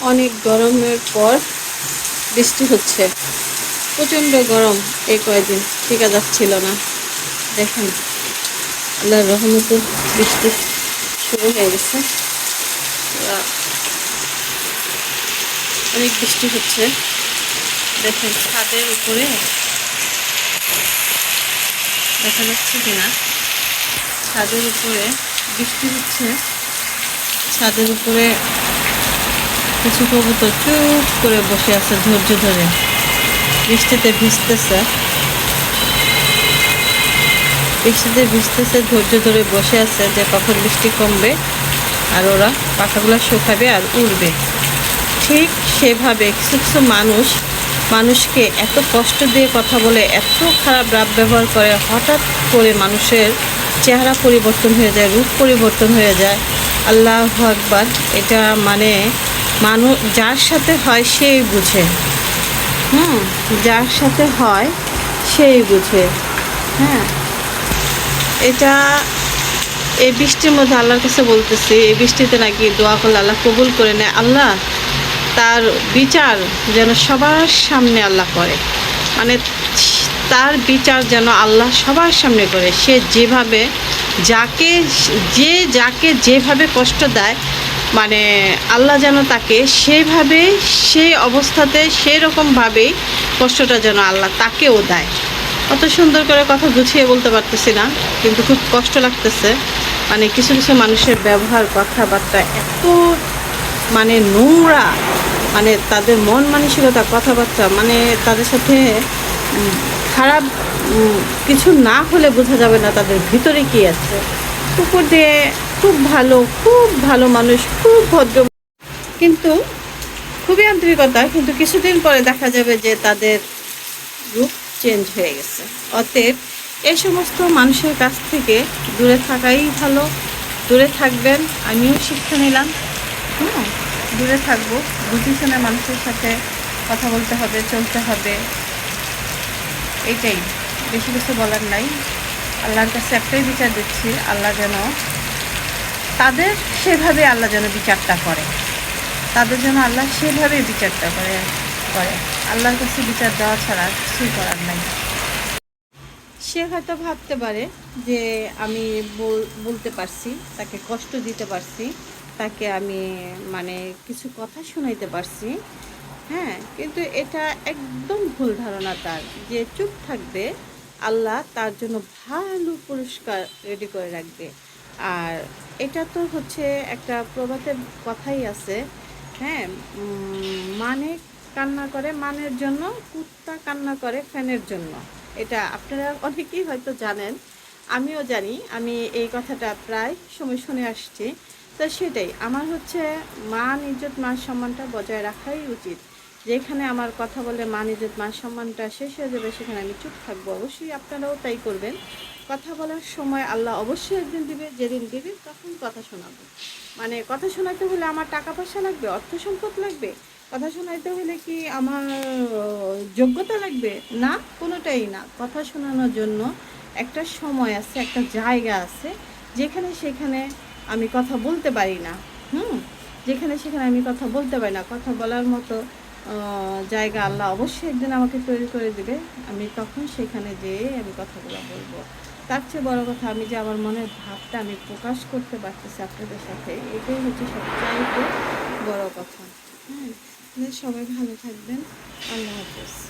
অনেক গরমের পর বৃষ্টি হচ্ছে। প্রচণ্ড গরম এই কয়দিন টিকা যাচ্ছিল না। দেখেন, আল্লাহর রহমতে বৃষ্টি শুরু হয়ে গেছে। অনেক বৃষ্টি হচ্ছে। দেখেন, ছাদের উপরে। দেখা যাচ্ছে কিনা? ছাদের উপরে বৃষ্টি হচ্ছে। ছাদের উপরে কিছু কবুতর চুপ করে বসে আছে ধৈর্য ধরে। বৃষ্টিতে ভিজতেছে। বৃষ্টিতে ভিজতেছে, ধৈর্য ধরে বসে আছে যে কখন বৃষ্টি কমবে আর ওরা পাখাগুলো শুকাবে আর উড়বে। ঠিক সেভাবে কিছু কিছু মানুষ, মানুষকে এত কষ্ট দিয়ে কথা বলে, এত খারাপ রাব ব্যবহার করে, হঠাৎ করে মানুষের চেহারা পরিবর্তন হয়ে যায়, রূপ পরিবর্তন হয়ে যায়। আল্লাহ আকবার, এটা মানে মানুষ যার সাথে হয় সেই বুঝে। হুম, যার সাথে হয় সেই বুঝে। হ্যাঁ। এটা এই বৃষ্টির মধ্যে আল্লাহর কাছে বলতেছি এই বৃষ্টিতে নাকি দোয়া করলে আল্লাহ কবুল করে নেয়। আল্লাহ তার বিচার যেন সবার সামনে আল্লাহ করে। মানে তার বিচার যেন আল্লাহ সবার সামনে করে। সে যেভাবে, যাকে, যে যাকে যেভাবে কষ্ট দেয় মানে আল্লাহ যেন তাকে সেভাবে, সেই অবস্থাতে সেই রকমভাবেই কষ্টটা যেন আল্লাহ তাকেও দেয়। অত সুন্দর করে কথা গুছিয়ে বলতে পারতেছি না, কিন্তু খুব কষ্ট লাগতেছে। মানে কিছু কিছু মানুষের ব্যবহার, কথাবার্তা এত মানে নোংরা মানে তাদের মন মানসিকতা, কথাবার্তা মানে তাদের সাথে খারাপ কিছু না হলে বোঝা যাবে না তাদের ভিতরে কি আছে। উপর দিয়ে খুব ভালো খুব ভালো মানুষ, খুব ভদ্র। কিন্তু খুবই আন্তরিকতা, কিন্তু কিছুদিন পরে দেখা যাবে যে তাদের রূপ চেঞ্জ হয়ে গেছে। অতএব এই সমস্ত মানুষের কাছ থেকে দূরে থাকাই ভালো। দূরে থাকবেন, আমিও শিক্ষা নিলাম। হুম দূরে থাকব। বুঝি শুনে মানুষের সাথে কথা বলতে হবে, চলতে হবে। এইটাই বেশি কিছু বলার নাই। আল্লাহর কাছে একটাই বিচার দিচ্ছি, আল্লাহ যেন তাদের সেভাবে আল্লাহ যেন বিচারটা করে। তাদের জন্য আল্লাহ সেভাবেই বিচারটা করে করে। আল্লাহর কাছে বিচার দেওয়া ছাড়া কিছুই করার নাই। সে হয়তো ভাবতে পারে যে আমি বল- বলতে পারছি, তাকে কষ্ট দিতে পারছি, তাকে আমি মানে কিছু কথা শোনাইতে পারছি হ্যাঁ? কিন্তু এটা একদম ভুল ধারণা তার যে চুপ থাকবে, আল্লাহ তার জন্য ভালো পুরস্কার রেডি করে রাখবে। আর এটা তো হচ্ছে একটা প্রভাতের কথাই আছে। হ্যাঁ মানে কান্না করে মানের জন্য, কুত্তা কান্না করে ফ্যানের জন্য। এটা আপনারা অনেকেই হয়তো জানেন, আমিও জানি, আমি এই কথাটা প্রায় সময় শুনে আসছি। তো সেটাই, আমার হচ্ছে মান, ইজ্জত মান সম্মানটা বজায় রাখাই উচিত। যেখানে আমার কথা বলে মান ইজ্জত, মান সম্মানটা শেষ হয়ে যাবে, সেখানে আমি চুপ থাকব। অবশ্যই আপনারাও তাই করবেন। কথা বলার সময় আল্লাহ অবশ্যই একদিন দিবে, যেদিন দিবে তখন কথা শোনাবো। মানে কথা শোনাতে হলে আমার টাকা পয়সা লাগবে, অর্থ সম্পদ লাগবে। কথা শোনাইতে হলে কি আমার যোগ্যতা লাগবে? না, কোনোটাই না। কথা শোনানোর জন্য একটা সময় আছে, একটা জায়গা আছে, যেখানে সেখানে আমি কথা বলতে পারি না। হুম? যেখানে সেখানে আমি কথা বলতে পারি না। কথা বলার মতো জায়গা আল্লাহ অবশ্যই একদিন আমাকে তৈরি করে দেবে। আমি তখন সেখানে যেয়ে আমি কথাগুলো বলব। তার চেয়ে বড়ো কথা, আমি যে আমার মনের ভাবটা আমি প্রকাশ করতে পারতেছি আপনাদের সাথে, এটাই হচ্ছে সবচাইতে বড় কথা। হ্যাঁ সবাই ভালো থাকবেন। আল্লাহ হাফেজ।